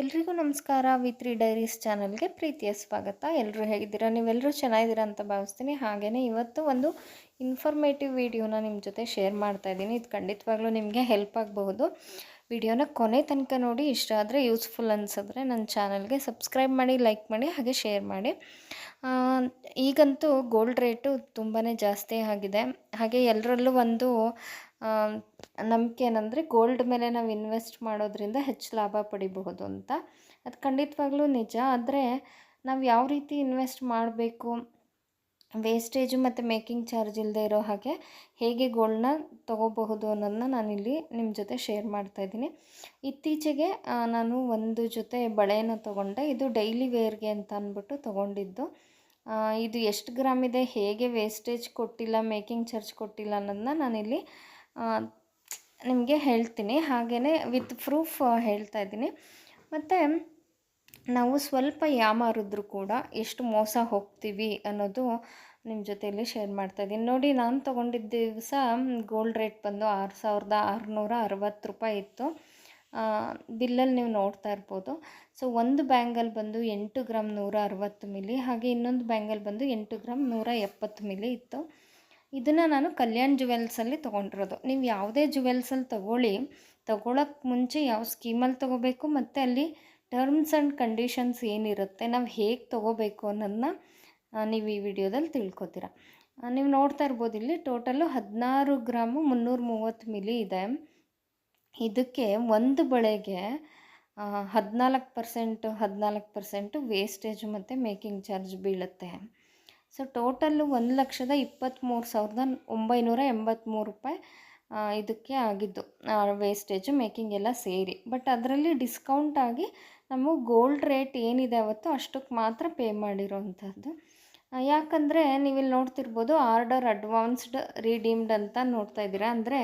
ಎಲ್ರಿಗೂ ನಮಸ್ಕಾರ. V three diaries ಚಾನಲ್ಗೆ ಪ್ರೀತಿಯ ಸ್ವಾಗತ. ಎಲ್ಲರೂ ಹೇಗಿದ್ದೀರಾ? ನೀವೆಲ್ಲರೂ ಚೆನ್ನಾಗಿದ್ದೀರಾ ಅಂತ ಭಾವಿಸ್ತೀನಿ. ಹಾಗೆಯೇ ಇವತ್ತು ಒಂದು ಇನ್ಫಾರ್ಮೇಟಿವ್ ವಿಡಿಯೋನ ನಿಮ್ಮ ಜೊತೆ ಶೇರ್ ಮಾಡ್ತಾ ಇದ್ದೀನಿ. ಇದು ಖಂಡಿತವಾಗ್ಲೂ ನಿಮಗೆ ಹೆಲ್ಪ್ ಆಗಬಹುದು. ವಿಡಿಯೋನ ಕೊನೆ ತನಕ ನೋಡಿ, ಇಷ್ಟ ಆದರೆ ಯೂಸ್ಫುಲ್ ಅನಿಸಿದ್ರೆ ನನ್ನ ಚಾನಲ್ಗೆ ಸಬ್ಸ್ಕ್ರೈಬ್ ಮಾಡಿ ಲೈಕ್ ಮಾಡಿ, ಹಾಗೆ ಶೇರ್ ಮಾಡಿ. ಈಗಂತೂ ಗೋಲ್ಡ್ ರೇಟು ತುಂಬಾ ಜಾಸ್ತಿ ಆಗಿದೆ. ಹಾಗೆ ಎಲ್ಲರಲ್ಲೂ ಒಂದು ನಂಬಿಕೆ ಏನಂದರೆ ಗೋಲ್ಡ್ ಮೇಲೆ ನಾವು ಇನ್ವೆಸ್ಟ್ ಮಾಡೋದ್ರಿಂದ ಹೆಚ್ಚು ಲಾಭ ಪಡಿಬಹುದು ಅಂತ. ಅದು ಖಂಡಿತವಾಗ್ಲೂ ನಿಜ. ಆದರೆ ನಾವು ಯಾವ ರೀತಿ ಇನ್ವೆಸ್ಟ್ ಮಾಡಬೇಕು? ವೇಸ್ಟೇಜು ಮತ್ತು ಮೇಕಿಂಗ್ ಚಾರ್ಜ್ ಇಲ್ಲದೆ ಇರೋ ಹಾಗೆ ಹೇಗೆ ಗೋಲ್ಡ್ನ ತೊಗೋಬಹುದು ಅನ್ನೋದನ್ನ ನಾನಿಲ್ಲಿ ನಿಮ್ಮ ಜೊತೆ ಶೇರ್ ಮಾಡ್ತಾ ಇದ್ದೀನಿ. ಇತ್ತೀಚೆಗೆ ನಾನು ಒಂದು ಜೊತೆ ಬಳೆಯನ್ನು ತೊಗೊಂಡೆ. ಇದು ಡೈಲಿ ವೇರ್ಗೆ ಅಂತ ಅಂದ್ಬಿಟ್ಟು ತೊಗೊಂಡಿದ್ದು. ಇದು ಎಷ್ಟು ಗ್ರಾಮ್ ಇದೆ? ಹೇಗೆ ವೇಸ್ಟೇಜ್ ಕೊಟ್ಟಿಲ್ಲ? ಮೇಕಿಂಗ್ ಚಾರ್ಜ್ ಕೊಟ್ಟಿಲ್ಲ ಅನ್ನೋದನ್ನ ನಾನಿಲ್ಲಿ ನಿಮಗೆ ಹೇಳ್ತೀನಿ. ಹಾಗೆಯೇ ವಿತ್ ಪ್ರೂಫ್ ಹೇಳ್ತಾ ಇದ್ದೀನಿ. ಮತ್ತು ನಾವು ಸ್ವಲ್ಪ ಯಾಮಾರಿದ್ರೂ ಕೂಡ ಎಷ್ಟು ಮೋಸ ಹೋಗ್ತೀವಿ ಅನ್ನೋದು ನಿಮ್ಮ ಜೊತೆಯಲ್ಲಿ ಶೇರ್ ಮಾಡ್ತಾ ಇದ್ದೀನಿ. ನೋಡಿ, ನಾನು ತೊಗೊಂಡಿದ್ದ ದಿವಸ ಗೋಲ್ಡ್ ರೇಟ್ ಬಂದು ಆರು ಸಾವಿರದ ಆರುನೂರ ಅರವತ್ತು ರೂಪಾಯಿ ಇತ್ತು. ಬಿಲ್ಲಲ್ಲಿ ನೀವು ನೋಡ್ತಾ ಇರ್ಬೋದು. ಸೊ ಒಂದು ಬ್ಯಾಂಗಲ್ ಬಂದು ಎಂಟು ಗ್ರಾಮ್ ನೂರ ಅರವತ್ತು ಮಿಲಿ ಹಾಗೆ ಇನ್ನೊಂದು ಬ್ಯಾಂಗಲ್ ಬಂದು ಎಂಟು ಗ್ರಾಮ್ ನೂರ ಎಪ್ಪತ್ತು ಮಿಲಿ ಇತ್ತು. ಇದನ್ನು ನಾನು ಕಲ್ಯಾಣ್ ಜುವೆಲ್ಸಲ್ಲಿ ತೊಗೊಂಡಿರೋದು. ನೀವು ಯಾವುದೇ ಜುವೆಲ್ಸಲ್ಲಿ ತೊಗೊಳ್ಳಿ ತೊಗೊಳಕ್ಕೆ ಮುಂಚೆ ಯಾವ ಸ್ಕೀಮಲ್ಲಿ ತೊಗೋಬೇಕು, ಮತ್ತು ಅಲ್ಲಿ ಟರ್ಮ್ಸ್ ಆ್ಯಂಡ್ ಕಂಡೀಷನ್ಸ್ ಏನಿರುತ್ತೆ, ನಾವು ಹೇಗೆ ತೊಗೋಬೇಕು ಅನ್ನೋದನ್ನ ನೀವು ಈ ವಿಡಿಯೋದಲ್ಲಿ ತಿಳ್ಕೊತೀರ. ನೀವು ನೋಡ್ತಾ ಇರ್ಬೋದು, ಇಲ್ಲಿ ಟೋಟಲು ಹದಿನಾರು ಗ್ರಾಮು ಮುನ್ನೂರ ಮೂವತ್ತು ಮಿಲಿ ಇದೆ. ಇದಕ್ಕೆ ಒಂದು ಬಳೆಗೆ ಹದಿನಾಲ್ಕು ಪರ್ಸೆಂಟು ಹದಿನಾಲ್ಕು ಪರ್ಸೆಂಟು ವೇಸ್ಟೇಜ್ ಮತ್ತು ಮೇಕಿಂಗ್ ಚಾರ್ಜ್ ಬೀಳುತ್ತೆ. ಸೊ ಟೋಟಲ್ಲು ಒಂದು ಲಕ್ಷದ ಇಪ್ಪತ್ತ್ಮೂರು ಸಾವಿರದ ಒಂಬೈನೂರ ಎಂಬತ್ತ್ಮೂರು ರೂಪಾಯಿ ಇದಕ್ಕೆ ಆಗಿದ್ದು ವೇಸ್ಟೇಜು ಮೇಕಿಂಗ್ ಎಲ್ಲ ಸೇರಿ. ಬಟ್ ಅದರಲ್ಲಿ ಡಿಸ್ಕೌಂಟ್ ಆಗಿ ನಾವು ಗೋಲ್ಡ್ ರೇಟ್ ಏನಿದೆ ಅವತ್ತು ಅಷ್ಟಕ್ಕೆ ಮಾತ್ರ ಪೇ ಮಾಡಿರೋವಂಥದ್ದು ಯಾಕಂದರೆ ನೀವಿಲ್ಲಿ ನೋಡ್ತಿರ್ಬೋದು ಆರ್ಡರ್ ಅಡ್ವಾನ್ಸ್ಡ್ ರೀಡೀಮ್ಡ್ ಅಂತ ನೋಡ್ತಾ ಇದ್ದೀರಾ. ಅಂದರೆ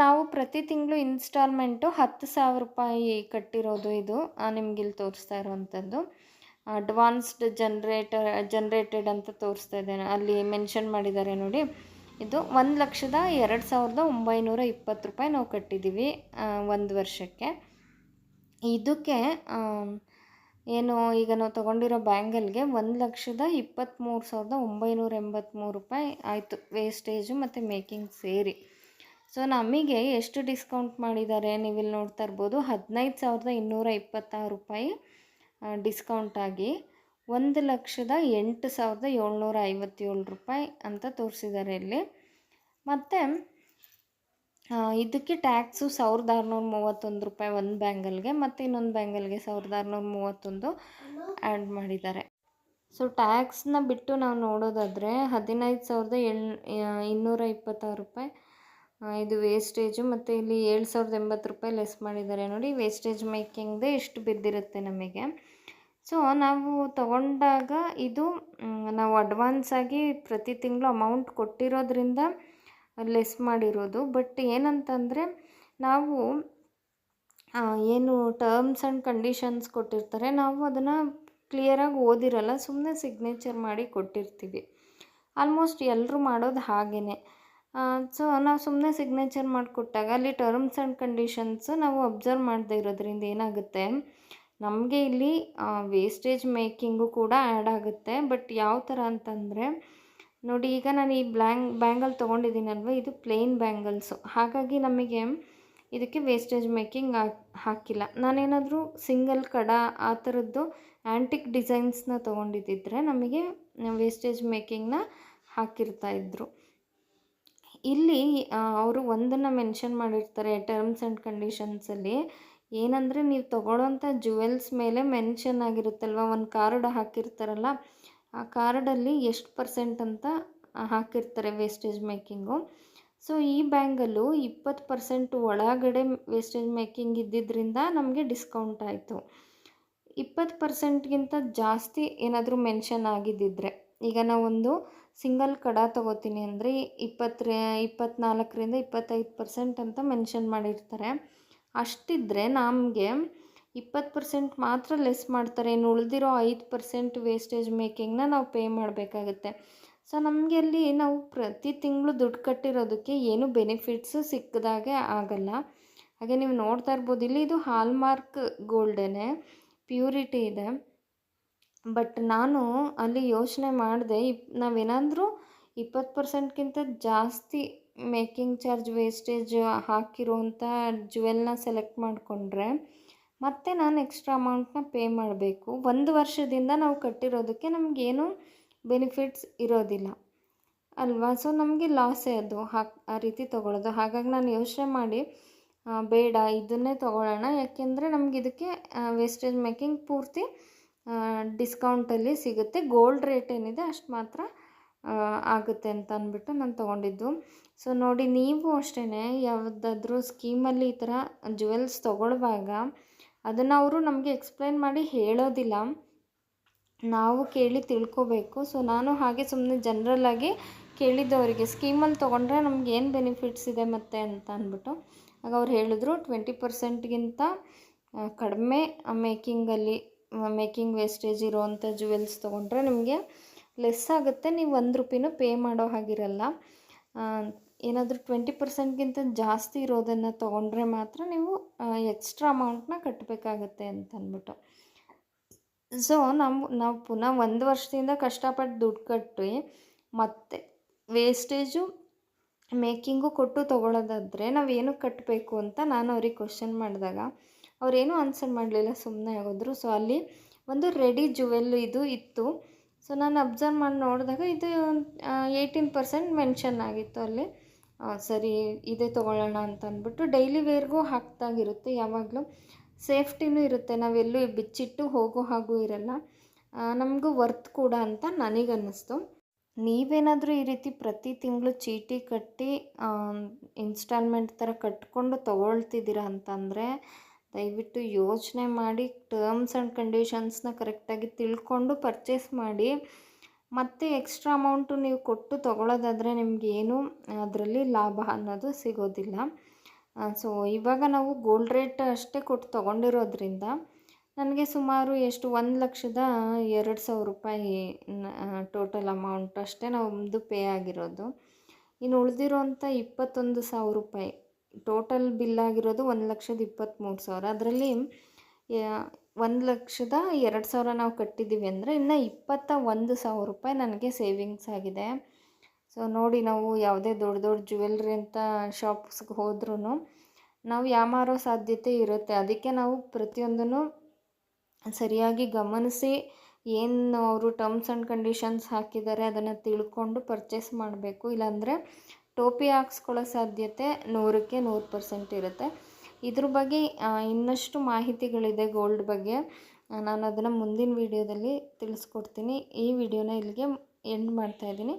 ನಾವು ಪ್ರತಿ ತಿಂಗಳು ಇನ್ಸ್ಟಾಲ್ಮೆಂಟು ಹತ್ತು ಸಾವಿರ ರೂಪಾಯಿ ಕಟ್ಟಿರೋದು ಇದು ನಿಮ್ಗೆ ಇಲ್ಲಿ ತೋರಿಸ್ತಾ ಇರೋವಂಥದ್ದು. ಅಡ್ವಾನ್ಸ್ಡ್ ಜನ್ರೇಟರ್ ಜನ್ರೇಟೆಡ್ ಅಂತ ತೋರಿಸ್ತಾ ಇದ್ದೇನೆ. ಅಲ್ಲಿ ಮೆನ್ಷನ್ ಮಾಡಿದ್ದಾರೆ ನೋಡಿ. ಇದು ಒಂದು ಲಕ್ಷದ ಎರಡು ಸಾವಿರದ ಒಂಬೈನೂರ ಇಪ್ಪತ್ತು ರೂಪಾಯಿ ನಾವು ಕಟ್ಟಿದ್ದೀವಿ ಒಂದು ವರ್ಷಕ್ಕೆ. ಇದಕ್ಕೆ ಏನು ಈಗ ನಾವು ತೊಗೊಂಡಿರೋ ಬ್ಯಾಂಗಲ್ಗೆ ಒಂದು ಲಕ್ಷದ ಇಪ್ಪತ್ತ್ಮೂರು ಸಾವಿರದ ಒಂಬೈನೂರ ಎಂಬತ್ತ್ಮೂರು ರೂಪಾಯಿ ಆಯಿತು ವೇಸ್ಟೇಜು ಮತ್ತು ಮೇಕಿಂಗ್ ಸೇರಿ. ಸೊ ನಮಗೆ ಎಷ್ಟು ಡಿಸ್ಕೌಂಟ್ ಮಾಡಿದ್ದಾರೆ? ನೀವಿಲ್ಲಿ ನೋಡ್ತಾ ಇರ್ಬೋದು, ಹದಿನೈದು ಸಾವಿರದ ಇನ್ನೂರ ಇಪ್ಪತ್ತಾರು ರೂಪಾಯಿ. ಡಿಸ್ಕೌಂಟ್ ಆಗಿ ಒಂದು ಲಕ್ಷದ ಎಂಟು ಸಾವಿರದ ಏಳ್ನೂರ ಐವತ್ತೇಳು ರೂಪಾಯಿ ಅಂತ ತೋರಿಸಿದ್ದಾರೆ ಇಲ್ಲಿ. ಮತ್ತು ಇದಕ್ಕೆ ಟ್ಯಾಕ್ಸು ಸಾವಿರದ ಆರುನೂರ ಮೂವತ್ತೊಂದು ರೂಪಾಯಿ ಒಂದು ಬ್ಯಾಂಗಲ್ಗೆ ಮತ್ತು ಇನ್ನೊಂದು ಬ್ಯಾಂಗಲ್ಗೆ ಸಾವಿರದ ಆರುನೂರ ಮೂವತ್ತೊಂದು ಆ್ಯಡ್ ಮಾಡಿದ್ದಾರೆ. ಸೊ ಟ್ಯಾಕ್ಸ್ನ ಬಿಟ್ಟು ನಾವು ನೋಡೋದಾದರೆ ಹದಿನೈದು ಸಾವಿರದ ಎಳ್ ಇನ್ನೂರ ಇಪ್ಪತ್ತಾರು ರೂಪಾಯಿ ಇದು ವೇಸ್ಟೇಜು ಮತ್ತು ಇಲ್ಲಿ ಏಳು ಸಾವಿರದ ಎಂಬತ್ತು ರೂಪಾಯಿ ಲೆಸ್ ಮಾಡಿದ್ದಾರೆ ನೋಡಿ. ವೇಸ್ಟೇಜ್ ಮೇಕಿಂಗ್ದೆ ಇಷ್ಟು ಬಿದ್ದಿರುತ್ತೆ ನಮಗೆ. ಸೊ ನಾವು ತಗೊಂಡಾಗ ಇದು ನಾವು ಅಡ್ವಾನ್ಸ್ ಆಗಿ ಪ್ರತಿ ತಿಂಗಳು ಅಮೌಂಟ್ ಕೊಟ್ಟಿರೋದ್ರಿಂದ ಲೆಸ್ ಮಾಡಿರೋದು. ಬಟ್ ಏನಂತಂದರೆ, ನಾವು ಏನು ಟರ್ಮ್ಸ್ ಆ್ಯಂಡ್ ಕಂಡೀಷನ್ಸ್ ಕೊಟ್ಟಿರ್ತಾರೆ, ನಾವು ಅದನ್ನು ಕ್ಲಿಯರಾಗಿ ಓದಿರಲ್ಲ ಸುಮ್ಮನೆ ಸಿಗ್ನೇಚರ್ ಮಾಡಿ ಕೊಟ್ಟಿರ್ತೀವಿ. ಆಲ್ಮೋಸ್ಟ್ ಎಲ್ಲರೂ ಮಾಡೋದು ಹಾಗೇ ಸೊ ನಾವು ಸುಮ್ಮನೆ ಸಿಗ್ನೇಚರ್ ಮಾಡಿಕೊಟ್ಟಾಗ ಅಲ್ಲಿ ಟರ್ಮ್ಸ್ ಆ್ಯಂಡ್ ಕಂಡೀಷನ್ಸು ನಾವು ಅಬ್ಸರ್ವ್ ಮಾಡದೇ ಇರೋದ್ರಿಂದ ಏನಾಗುತ್ತೆ? ನಮಗೆ ಇಲ್ಲಿ ವೇಸ್ಟೇಜ್ ಮೇಕಿಂಗು ಕೂಡ ಆ್ಯಡ್ ಆಗುತ್ತೆ. ಬಟ್ ಯಾವ ಥರ ಅಂತಂದರೆ, ನೋಡಿ ಈಗ ನಾನು ಈ ಬ್ಲ್ಯಾಂಗ್ ಬ್ಯಾಂಗಲ್ ತೊಗೊಂಡಿದ್ದೀನಲ್ವ? ಇದು ಪ್ಲೇನ್ ಬ್ಯಾಂಗಲ್ಸು ಹಾಗಾಗಿ ನಮಗೆ ಇದಕ್ಕೆ ವೇಸ್ಟೇಜ್ ಮೇಕಿಂಗ್ ಹಾಕಿಲ್ಲ. ನಾನೇನಾದರೂ ಸಿಂಗಲ್ ಕಡ ಆ ಥರದ್ದು ಆ್ಯಂಟಿಕ್ ಡಿಸೈನ್ಸ್ನ ತೊಗೊಂಡಿದ್ದಿದ್ರೆ ನಮಗೆ ವೇಸ್ಟೇಜ್ ಮೇಕಿಂಗ್ನ ಹಾಕಿರ್ತಾ ಇದ್ರು. ಇಲ್ಲಿ ಅವರು ಒಂದನ್ನು ಮೆನ್ಷನ್ ಮಾಡಿರ್ತಾರೆ ಟರ್ಮ್ಸ್ ಆ್ಯಂಡ್ ಕಂಡೀಷನ್ಸಲ್ಲಿ ಏನಂದರೆ ನೀವು ತೊಗೊಳ್ಳೋಂಥ ಜುವೆಲ್ಸ್ ಮೇಲೆ ಮೆನ್ಷನ್ ಆಗಿರುತ್ತಲ್ವ? ಒಂದು ಕಾರ್ಡ್ ಹಾಕಿರ್ತಾರಲ್ಲ, ಆ ಕಾರ್ಡಲ್ಲಿ ಎಷ್ಟು ಪರ್ಸೆಂಟ್ ಅಂತ ಹಾಕಿರ್ತಾರೆ ವೇಸ್ಟೇಜ್ ಮೇಕಿಂಗು ಸೊ ಈ ಬ್ಯಾಂಕಲ್ಲೂ ಇಪ್ಪತ್ತು ಪರ್ಸೆಂಟ್ ಒಳಗಡೆ ವೇಸ್ಟೇಜ್ ಮೇಕಿಂಗ್ ಇದ್ದಿದ್ದರಿಂದ ನಮಗೆ ಡಿಸ್ಕೌಂಟ್ ಆಯಿತು. ಇಪ್ಪತ್ತು ಪರ್ಸೆಂಟ್ಗಿಂತ ಜಾಸ್ತಿ ಏನಾದರೂ ಮೆನ್ಷನ್ ಆಗಿದ್ದಿದ್ರೆ, ಈಗ ನಾವೊಂದು ಸಿಂಗಲ್ ಕಡ ತೊಗೋತೀನಿ ಅಂದರೆ ಇಪ್ಪತ್ತರ ಇಪ್ಪತ್ನಾಲ್ಕರಿಂದ ಇಪ್ಪತ್ತೈದು ಪರ್ಸೆಂಟ್ ಅಂತ ಮೆನ್ಷನ್ ಮಾಡಿರ್ತಾರೆ. ಅಷ್ಟಿದ್ದರೆ ನಮಗೆ ಇಪ್ಪತ್ತು ಪರ್ಸೆಂಟ್ ಮಾತ್ರ ಲೆಸ್ ಮಾಡ್ತಾರೆ. ಇನ್ನು ಉಳಿದಿರೋ ಐದು ಪರ್ಸೆಂಟ್ ವೇಸ್ಟೇಜ್ ಮೇಕಿಂಗ್ನ ನಾವು ಪೇ ಮಾಡಬೇಕಾಗತ್ತೆ. ಸೊ ನಮಗೆ ಅಲ್ಲಿ ನಾವು ಪ್ರತಿ ತಿಂಗಳು ದುಡ್ಡು ಕಟ್ಟಿರೋದಕ್ಕೆ ಏನು ಬೆನಿಫಿಟ್ಸು ಸಿಕ್ಕದಾಗೆ ಆಗಲ್ಲ. ಹಾಗೆ ನೀವು ನೋಡ್ತಾ ಇರ್ಬೋದು, ಇಲ್ಲಿ ಇದು ಹಾಲ್ಮಾರ್ಕ್ ಗೋಲ್ಡೇನೆ ಪ್ಯೂರಿಟಿ ಇದೆ. ಬಟ್ ನಾನು ಅಲ್ಲಿ ಯೋಚನೆ ಮಾಡಿದೆ, ಇಪ್, ನಾವೇನಾದರೂ ಇಪ್ಪತ್ತು ಪರ್ಸೆಂಟ್ಗಿಂತ ಜಾಸ್ತಿ ಮೇಕಿಂಗ್ ಚಾರ್ಜ್ ವೇಸ್ಟೇಜ್ ಹಾಕಿರುವಂಥ ಜುವೆಲ್ನ ಸೆಲೆಕ್ಟ್ ಮಾಡಿಕೊಂಡ್ರೆ ಮತ್ತೆ ನಾನು ಎಕ್ಸ್ಟ್ರಾ ಅಮೌಂಟ್ನ ಪೇ ಮಾಡಬೇಕು. ಒಂದು ವರ್ಷದಿಂದ ನಾವು ಕಟ್ಟಿರೋದಕ್ಕೆ ನಮಗೇನು ಬೆನಿಫಿಟ್ಸ್ ಇರೋದಿಲ್ಲ. ಅಲ್ವಾ? ಸೊ ನಮಗೆ ಲಾಸೇ ಅದು, ಹಾಕ್, ಆ ರೀತಿ ತೊಗೊಳೋದು ಹಾಗಾಗಿ ನಾನು ಯೋಚನೆ ಮಾಡಿ ಬೇಡ, ಇದನ್ನೇ ತೊಗೊಳ್ಳೋಣ. ಯಾಕೆಂದರೆ ನಮಗೆ ಇದಕ್ಕೆ ವೇಸ್ಟೇಜ್ ಮೇಕಿಂಗ್ ಪೂರ್ತಿ ಡಿಸ್ಕೌಂಟಲ್ಲಿ ಸಿಗುತ್ತೆ. ಗೋಲ್ಡ್ ರೇಟ್ ಏನಿದೆ ಅಷ್ಟು ಮಾತ್ರ ಆಗುತ್ತೆ ಅಂತ ಅಂದ್ಬಿಟ್ಟು ನಾನು ತೊಗೊಂಡಿದ್ದು. ಸೊ ನೋಡಿ ನೀವು ಅಷ್ಟೇ ಯಾವುದಾದ್ರೂ ಸ್ಕೀಮಲ್ಲಿ ಈ ಥರ ಜುವೆಲ್ಸ್ ತೊಗೊಳ್ಳುವಾಗ ಅದನ್ನು ಅವರು ನಮಗೆ ಎಕ್ಸ್ಪ್ಲೈನ್ ಮಾಡಿ ಹೇಳೋದಿಲ್ಲ. ನಾವು ಕೇಳಿ ತಿಳ್ಕೋಬೇಕು. ಸೊ ನಾನು ಹಾಗೆ ಸುಮ್ಮನೆ ಜನ್ರಲ್ಲಾಗಿ ಕೇಳಿದ್ದವರಿಗೆ ಸ್ಕೀಮಲ್ಲಿ ತೊಗೊಂಡ್ರೆ ನಮ್ಗೆ ಏನು ಬೆನಿಫಿಟ್ಸ್ ಇದೆ ಮತ್ತೆ ಅಂತ ಅಂದ್ಬಿಟ್ಟು ಆಗ ಅವ್ರು ಹೇಳಿದ್ರು ಟ್ವೆಂಟಿ ಪರ್ಸೆಂಟ್ಗಿಂತ ಕಡಿಮೆ ಮೇಕಿಂಗಲ್ಲಿ ಮೇಕಿಂಗ್ ವೇಸ್ಟೇಜ್ ಇರೋವಂಥ ಜುವೆಲ್ಸ್ ತೊಗೊಂಡ್ರೆ ನಿಮಗೆ ಲೆಸ್ ಆಗುತ್ತೆ. ನೀವು ಒಂದು ರೂಪಿನೂ ಪೇ ಮಾಡೋ ಹಾಗಿರಲ್ಲ. ಏನಾದರೂ ಟ್ವೆಂಟಿ ಪರ್ಸೆಂಟ್ಗಿಂತ ಜಾಸ್ತಿ ಇರೋದನ್ನು ತೊಗೊಂಡ್ರೆ ಮಾತ್ರ ನೀವು ಎಕ್ಸ್ಟ್ರಾ ಅಮೌಂಟ್ನ ಕಟ್ಟಬೇಕಾಗತ್ತೆ ಅಂತ ಅಂದ್ಬಿಟ್ಟು ಸೊ ನಾವು ನಾವು ಪುನಃ ಒಂದು ವರ್ಷದಿಂದ ಕಷ್ಟಪಟ್ಟು ದುಡ್ಡು ಕಟ್ಟಿ ಮತ್ತೆ ವೇಸ್ಟೇಜು ಮೇಕಿಂಗು ಕೊಟ್ಟು ತೊಗೊಳೋದಾದರೆ ನಾವು ಏನಕ್ಕೆ ಕಟ್ಟಬೇಕು ಅಂತ ನಾನು ಅವ್ರಿಗೆ ಕ್ವಶನ್ ಮಾಡಿದಾಗ ಅವರೇನು ಆನ್ಸರ್ ಮಾಡಲಿಲ್ಲ ಸುಮ್ಮನೆ ಆಗೋದ್ರು ಸೊ ಅಲ್ಲಿ ಒಂದು ರೆಡಿ ಜುವೆಲ್ ಇದು ಇತ್ತು. ಸೊ ನಾನು ಅಬ್ಸರ್ವ್ ಮಾಡಿ, ನೋಡಿದಾಗ ಇದು ಏಯ್ಟೀನ್ ಪರ್ಸೆಂಟ್ ಮೆನ್ಷನ್ ಆಗಿತ್ತು ಅಲ್ಲಿ. ಸರಿ, ಇದೇ ತೊಗೊಳ್ಳೋಣ ಅಂತ ಅಂದ್ಬಿಟ್ಟು ಡೈಲಿ ವೇರ್ಗೂ ಹಾಕ್ದಾಗಿರುತ್ತೆ ಯಾವಾಗಲೂ. ಸೇಫ್ಟಿನೂ ಇರುತ್ತೆ. ನಾವೆಲ್ಲೂ ಬಿಚ್ಚಿಟ್ಟು ಹೋಗೋ ಹಾಗೂ ಇರಲ್ಲ. ನಮಗೂ ವರ್ತ್ ಕೂಡ ಅಂತ ನನಗನ್ನಿಸ್ತು. ನೀವೇನಾದರೂ ಈ ರೀತಿ ಪ್ರತಿ ತಿಂಗಳು ಚೀಟಿ ಕಟ್ಟಿ ಇನ್ಸ್ಟಾಲ್ಮೆಂಟ್ ಥರ ಕಟ್ಕೊಂಡು ತೊಗೊಳ್ತಿದ್ದೀರಾ ಅಂತಂದರೆ ದಯವಿಟ್ಟು ಯೋಚನೆ ಮಾಡಿ ಟರ್ಮ್ಸ್ ಆ್ಯಂಡ್ ಕಂಡೀಷನ್ಸ್ನ ಕರೆಕ್ಟಾಗಿ ತಿಳ್ಕೊಂಡು ಪರ್ಚೇಸ್ ಮಾಡಿ. ಮತ್ತೆ ಎಕ್ಸ್ಟ್ರಾ ಅಮೌಂಟು ನೀವು ಕೊಟ್ಟು ತೊಗೊಳೋದಾದರೆ ನಿಮಗೇನು ಅದರಲ್ಲಿ ಲಾಭ ಅನ್ನೋದು ಸಿಗೋದಿಲ್ಲ. ಸೊ ಇವಾಗ ನಾವು ಗೋಲ್ಡ್ ರೇಟ್ ಅಷ್ಟೇ ಕೊಟ್ಟು ತೊಗೊಂಡಿರೋದ್ರಿಂದ ನನಗೆ ಸುಮಾರು ಎಷ್ಟು, ಒಂದು ಲಕ್ಷದ ಎರಡು ಸಾವಿರ ರೂಪಾಯಿ ಟೋಟಲ್ ಅಮೌಂಟ್ ಅಷ್ಟೇ ನಮ್ಮದು ಪೇ ಆಗಿರೋದು. ಇನ್ನು ಉಳಿದಿರೋಂಥ ಇಪ್ಪತ್ತೊಂದು ಸಾವಿರ ರೂಪಾಯಿ ಟೋಟಲ್ ಬಿಲ್ ಆಗಿರೋದು ಒಂದು ಲಕ್ಷದ ಇಪ್ಪತ್ತ್ಮೂರು ಸಾವಿರ. ಅದರಲ್ಲಿ ಒಂದು ಲಕ್ಷದ ಎರಡು ಸಾವಿರ ನಾವು ಕಟ್ಟಿದ್ದೀವಿ ಅಂದರೆ ಇನ್ನು ಇಪ್ಪತ್ತ ಒಂದು ಸಾವಿರ ರೂಪಾಯಿ ನನಗೆ ಸೇವಿಂಗ್ಸ್ ಆಗಿದೆ. ಸೊ ನೋಡಿ ನಾವು ಯಾವುದೇ ದೊಡ್ಡ ದೊಡ್ಡ ಜ್ಯುವೆಲ್ರಿ ಅಂತ ಶಾಪ್ಸ್ಗೆ ಹೋದ್ರೂ ನಾವು ಯಾಮಾರೋ ಸಾಧ್ಯತೆ ಇರುತ್ತೆ. ಅದಕ್ಕೆ ನಾವು ಪ್ರತಿಯೊಂದನ್ನು ಸರಿಯಾಗಿ ಗಮನಿಸಿ ಏನು ಅವರು ಟರ್ಮ್ಸ್ ಆ್ಯಂಡ್ ಕಂಡೀಷನ್ಸ್ ಹಾಕಿದ್ದಾರೆ ಅದನ್ನು ತಿಳ್ಕೊಂಡು ಪರ್ಚೇಸ್ ಮಾಡಬೇಕು. ಇಲ್ಲಾಂದರೆ ಟೋಪಿ ಹಾಕ್ಸ್ಕೊಳ್ಳೋ ಸಾಧ್ಯತೆ ನೂರಕ್ಕೆ ನೂರು ಪರ್ಸೆಂಟ್ ಇರುತ್ತೆ. ಇದ್ರ ಬಗ್ಗೆ ಇನ್ನಷ್ಟು ಮಾಹಿತಿಗಳಿದೆ ಗೋಲ್ಡ್ ಬಗ್ಗೆ ನಾನು ಅದನ್ನು ಮುಂದಿನ ವೀಡಿಯೋದಲ್ಲಿ ತಿಳಿಸ್ಕೊಡ್ತೀನಿ. ಈ ವಿಡಿಯೋನ ಇಲ್ಲಿಗೆ ಎಂಡ್ ಮಾಡ್ತಾಯಿದ್ದೀನಿ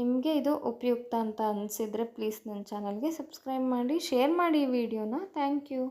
ನಿಮಗೆ ಇದು ಉಪಯುಕ್ತ ಅಂತ ಅನಿಸಿದರೆ ಪ್ಲೀಸ್ ನನ್ನ ಚಾನಲ್ಗೆ ಸಬ್ಸ್ಕ್ರೈಬ್ ಮಾಡಿ, ಶೇರ್ ಮಾಡಿ ಈ ವಿಡಿಯೋನ. Thank you.